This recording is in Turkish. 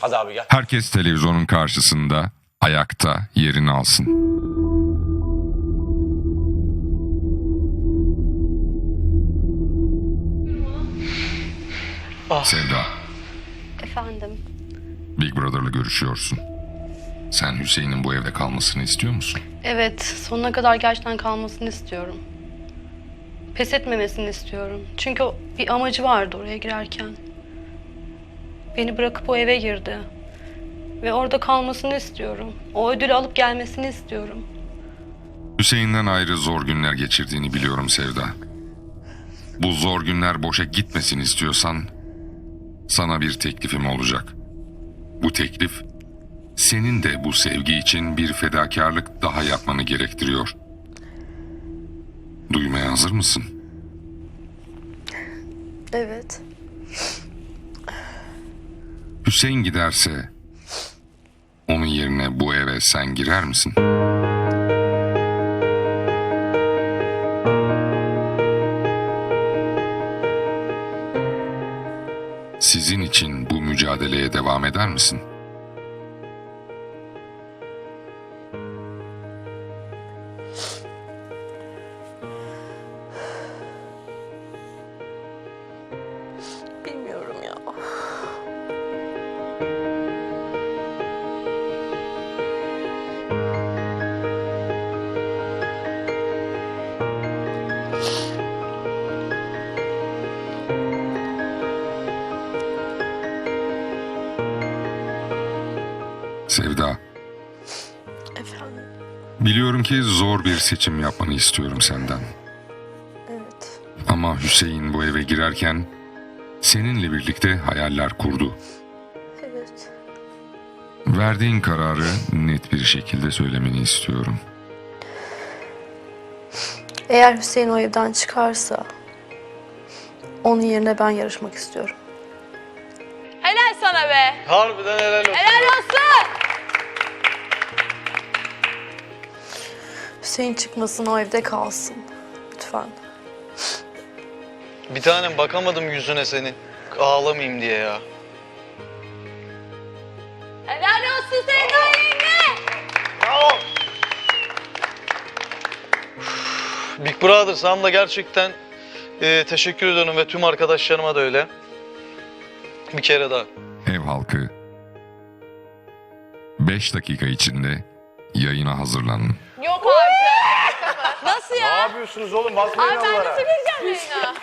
Hadi abi gel. Herkes televizyonun karşısında ayakta yerini alsın. Sevda, Efendim. Big Brother'la görüşüyorsun. Sen Hüseyin'in bu evde kalmasını istiyor musun? Evet, sonuna kadar gerçekten kalmasını istiyorum. Pes etmemesini istiyorum. Çünkü o- bir amacı vardı oraya girerken. Beni bırakıp o eve girdi. Ve orada kalmasını istiyorum. O ödülü alıp gelmesini istiyorum. Hüseyin'den ayrı zor günler geçirdiğini biliyorum Sevda. Bu zor günler boşa gitmesin istiyorsan sana bir teklifim olacak. Bu teklif senin de bu sevgi için bir fedakarlık daha yapmanı gerektiriyor. Duymaya hazır mısın? Evet. Hüseyin giderse onun yerine bu eve sen girer misin? Sizin için bu mücadeleye devam eder misin? Bilmiyorum Sevda, Efendim. biliyorum ki zor bir seçim yapmanı istiyorum senden. Evet. Ama Hüseyin bu eve girerken seninle birlikte hayaller kurdu. Evet. Verdiğin kararı net bir şekilde söylemeni istiyorum. Eğer Hüseyin o evden çıkarsa onun yerine ben yarışmak istiyorum. Helal sana be. Harbiden helal olsun. Helal olsun. Hüseyin çıkmasın o evde kalsın. Lütfen. Bir tanem bakamadım yüzüne senin. Ağlamayayım diye ya. Helal olsun Sevda yenge. Bravo. Big Brother sana da gerçekten e, teşekkür ediyorum ve tüm arkadaşlarıma da öyle. Bir kere daha. Ev halkı 5 dakika içinde yayına hazırlanın. Yok artık. Nasıl Ne ya? yapıyorsunuz oğlum? Basmayın Abi ben onlara. nasıl gireceğim yayına?